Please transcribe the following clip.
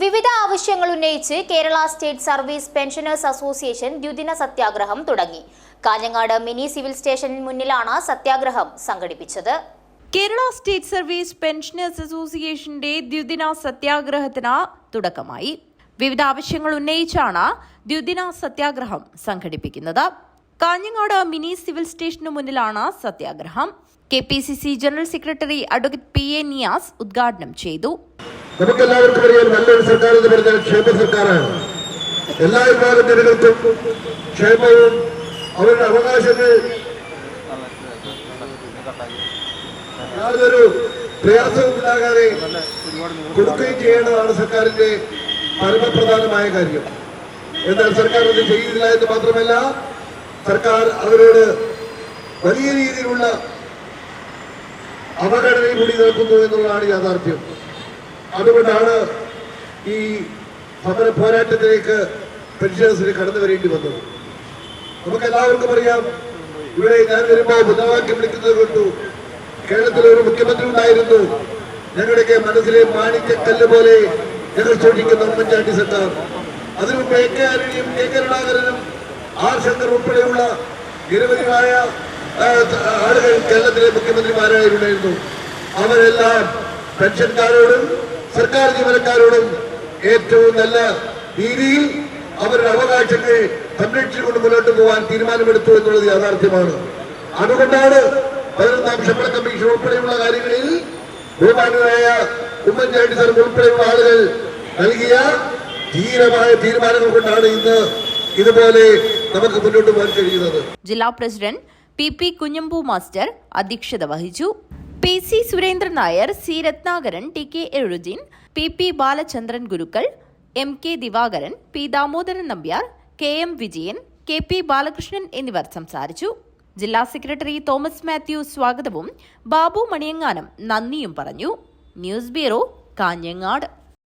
വിവിധ ആവശ്യങ്ങൾ ഉന്നയിച്ച് Kerala state service pensioners association ദ്വിദിന സത്യാഗ്രഹം തുടങ്ങി. കാഞ്ഞങ്ങാട് മിനി സിവിൽ സ്റ്റേഷന് മുന്നിലാണ് സത്യാഗ്രഹം സംഘടിപ്പിച്ചത്. കേരള സ്റ്റേറ്റ് സർവീസ് പെൻഷനേഴ്സ് അസോസിയേഷന്റെ ദ്വിദിന സത്യാഗ്രഹത്തിന് തുടക്കമായി. വിവിധ ആവശ്യങ്ങൾ ഉന്നയിച്ചാണ് ദ്വിദിന സത്യാഗ്രഹം സംഘടിപ്പിക്കുന്നത്. കാഞ്ഞങ്ങാട് മിനി സിവിൽ സ്റ്റേഷന് മുന്നിലാണ് സത്യാഗ്രഹം. K P C C general secretary advocate P A Niyas ഉദ്ഘാടനം ചെയ്തു. നമുക്കെല്ലാവർക്കും അറിയാം നല്ലൊരു സർക്കാർ എന്ന് പറഞ്ഞാൽ ക്ഷേമ സർക്കാരാണ്. എല്ലാ വിഭാഗം ജനങ്ങൾക്കും ക്ഷേമവും അവരുടെ അവകാശങ്ങൾ യാതൊരു പ്രയാസവും ഉണ്ടാകാതെ കൊടുക്കുകയും ചെയ്യേണ്ടതാണ് സർക്കാരിന്റെ പരമപ്രധാനമായ കാര്യം. എന്നാൽ സർക്കാർ അത് ചെയ്യുന്നില്ല എന്ന് മാത്രമല്ല സർക്കാർ അവരോട് വലിയ രീതിയിലുള്ള അവഗണനയും കൂടി നിൽക്കുന്നു എന്നുള്ളതാണ് യാഥാർത്ഥ്യം. അതുകൊണ്ടാണ് ഈ സമര പോരാട്ടത്തിലേക്ക് പെൻഷനേഴ്സിന് കടന്നു വരേണ്ടി വന്നത്. നമുക്ക് എല്ലാവർക്കും അറിയാം ഇവിടെ ഞാൻ വരുമ്പോൾ മുദ്രാവാക്യം വിളിക്കുന്നത് കൊണ്ടു കേരളത്തിൽ ഒരു മുഖ്യമന്ത്രി ഉണ്ടായിരുന്നു. ഞങ്ങളുടെയൊക്കെ മനസ്സിലെ മാണിക്യക്കല്ല് പോലെ ഞങ്ങൾ ചോദിക്കുന്ന ഉമ്മൻചാണ്ടി സർക്കാർ. അതിനു എ കെ ആന്റണിയും കെ കരുണാകരനും ആർ ശങ്കർ ഉൾപ്പെടെയുള്ള നിരവധിയായ ആളുകൾ കേരളത്തിലെ മുഖ്യമന്ത്രിമാരായിട്ടുണ്ടായിരുന്നു അവരെല്ലാം പെൻഷൻകാരോടും സർക്കാർ ജീവനക്കാരോടും ഏറ്റവും നല്ല രീതിയിൽ അവരുടെ അവകാശങ്ങൾ സംരക്ഷിച്ചുകൊണ്ട് മുന്നോട്ട് പോകാൻ തീരുമാനമെടുത്തു എന്നുള്ളത് യാഥാർത്ഥ്യമാണ്. അതുകൊണ്ടാണ് പതിനൊന്നാം ശമ്പള കമ്മീഷൻ ഉൾപ്പെടെയുള്ള കാര്യങ്ങളിൽ ബഹുമാനായ ഉമ്മൻചാണ്ടി സാർ ഉൾപ്പെടെയുള്ള ആളുകൾ നൽകിയ ധീരമായ തീരുമാനങ്ങൾ കൊണ്ടാണ് ഇന്ന് ഇതുപോലെ നമുക്ക് മുന്നോട്ട് പോകാൻ കഴിയുന്നത്. ജില്ലാ president P P Kunhambu master അധ്യക്ഷത വഹിച്ചു. P C Surendran Nair C Ratnakaran T K എഴുജിൻ P P Balachandran Gurukkal M K Divakaran P Damodaran Nambiar K M Vijayan K P Balakrishnan എന്നിവർ സംസാരിച്ചു. ജില്ലാ സെക്രട്ടറി തോമസ് മാത്യു സ്വാഗതവും ബാബു മണിയങ്ങാനം നന്ദിയും പറഞ്ഞു. News bureau Kanhangad.